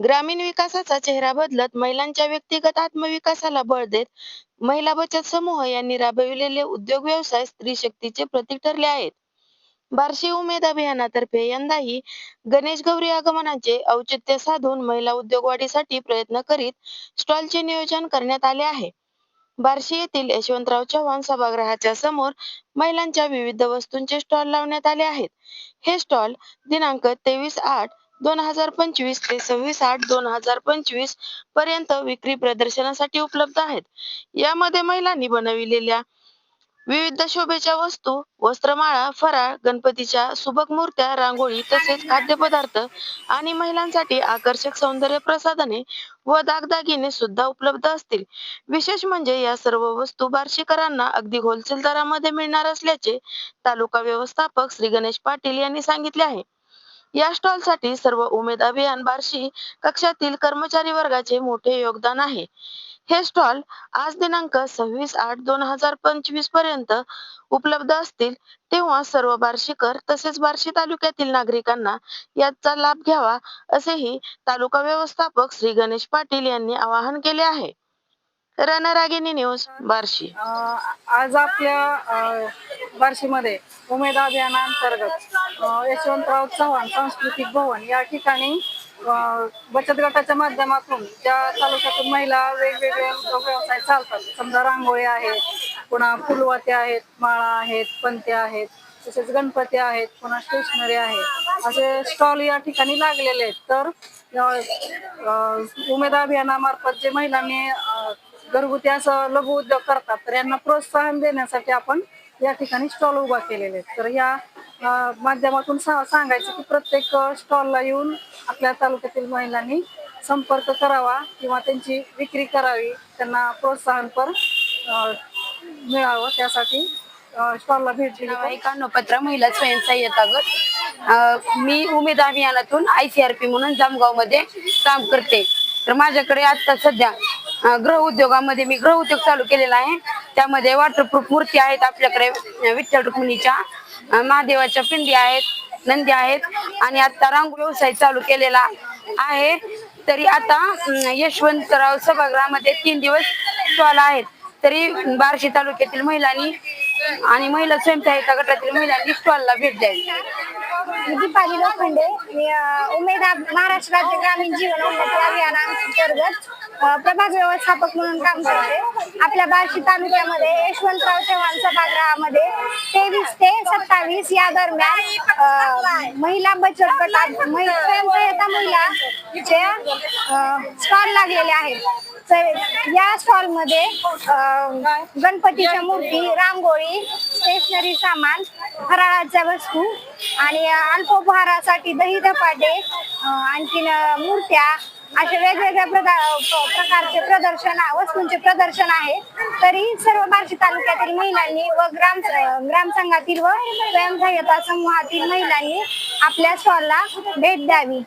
ग्रामीण विकासाचा चेहरा बदलत महिलांच्या व्यक्तिगत आत्मविकासाला बळ देत महिला बचत समूह यांनी राबविलेले उद्योग व्यवसाय स्त्री शक्तीचे प्रतीक ठरले आहेत. बार्शी उमेद अभियानातर्फे यंदाही गणेश गौरी आगमनाचे औचित्य साधून महिला उद्योग वाढीसाठी प्रयत्न करीत स्टॉलचे नियोजन करण्यात आले आहे. बार्शी येथील यशवंतराव चव्हाण सभागृहाच्या समोर महिलांच्या विविध वस्तूंचे स्टॉल लावण्यात आले आहेत. हे स्टॉल दिनांक तेवीस आठ दोन हजार पंचवीस ते सव्वीस आठ दोन हजार पंचवीसपर्यंत विक्री प्रदर्शनासाठी उपलब्ध आहेत. यामध्ये महिलांनी बनविलेल्या विविध शोभेच्या वस्तू वस्त्रमाळा फराळ गणपतीच्या सुबक मूर्त्या रांगोळी तसेच खाद्यपदार्थ आणि महिलांसाठी आकर्षक सौंदर्य प्रसाधने व दागदागिने सुद्धा उपलब्ध असतील. विशेष म्हणजे या सर्व वस्तू बार्शीकरांना अगदी होलसेल दरामध्ये मिळणार असल्याचे तालुका व्यवस्थापक श्री गणेश पाटील यांनी सांगितले आहे. या स्टॉलसाठी सर्व उमेद अभियान बार्शी कक्षातील कर्मचारी वर्गाचे मोठे योगदान आहे. हे स्टॉल आज दिनांक सव्वीस आठ दोन हजार पंचवीसपर्यंत उपलब्ध असतील तेव्हा सर्व बार्शीकर तसेच बार्शी तालुक्यातील नागरिकांना याचा लाभ घ्यावा असेही तालुका व्यवस्थापक श्री गणेश पाटील यांनी आवाहन केले आहे. रणरागिनी न्यूज बार्शी. आज आपल्या बार्शीमध्ये उमेद अभियानांतर्गत अ, यशवंतराव चव्हाण सांस्कृतिक भवन या ठिकाणी बचत गटाच्या माध्यमातून ज्या तालुक्यातून महिला वेगवेगळे व्यवसाय चालतात. समजा रांगोळी आहेत पुन्हा फुलवाते आहेत माळा आहेत पंत्या आहेत तसेच गणपती आहेत पुन्हा स्टेशनरी आहे असे स्टॉल या ठिकाणी लागलेले आहेत. तर उमेद अभियानामार्फत जे महिलांनी घरगुती असं लघु उद्योग करतात तर यांना प्रोत्साहन देण्यासाठी आपण या ठिकाणी स्टॉल उभा केलेले आहेत. तर या माध्यमातून सांगायचं की प्रत्येक स्टॉलला येऊन आपल्या तालुक्यातील महिलांनी संपर्क करावा किंवा त्यांची विक्री करावी त्यांना प्रोत्साहनपर मिळावं. त्यासाठी स्टॉलला भेट दिली पाहिजे. एकान्नपत्र महिला स्वयंसहाय्यता गट मी उमेद अभियानातून आय सी आर पी म्हणून जामगावमध्ये काम करते. तर माझ्याकडे आता सध्या गृह उद्योगामध्ये मी गृह उद्योग चालू केलेला आहे. त्यामध्ये वॉटरप्रूफ मूर्ती आहेत आपल्याकडे विठ्ठल रुक्मिणीच्या महादेवाच्या पिंडी आहेत नंदी आहेत आणि आता रांग व्यवसाय चालू केलेला आहे. तरी आता यशवंतराव सभागृहामध्ये तीन दिवस स्टॉल आहेत. तरी बार्शी तालुक्यातील महिलांनी आणि महिला स्वयंसहायता गटातील महिलांनी स्टॉलला भेट द्यावी. मी दीपाली लोखंडे मी उमेद महाराष्ट्र राज्य ग्रामीण जीवन उन्नती अभियानांतर्गत प्रभाग व्यवस्थापक म्हणून काम करते आपल्या बार्शी तालुक्यामध्ये यशवंतराव चव्हाण सभागृहामध्ये तेवीस ते सत्तावीस या दरम्यान महिला बचत गटात स्वयंसहायता महिला स्टॉल लागलेले आहेत. तर या स्टॉलमध्ये गणपतीच्या मूर्ती रांगोळी स्टेशनरी सामान फराळाच्या वस्तू आणि अल्पोपहारासाठी दही धपाटे आणखीन मूर्त्या अशा वेगवेगळ्या प्रदा- प्रकारचे प्रदर्शन वस्तूंचे प्रदर्शन आहे. तरी सर्व बार्शी तालुक्यातील महिलांनी व ग्राम ग्रामसंघातील व स्वयंसहाय्यता समूहातील महिलांनी आपल्या स्टॉलला भेट द्यावी.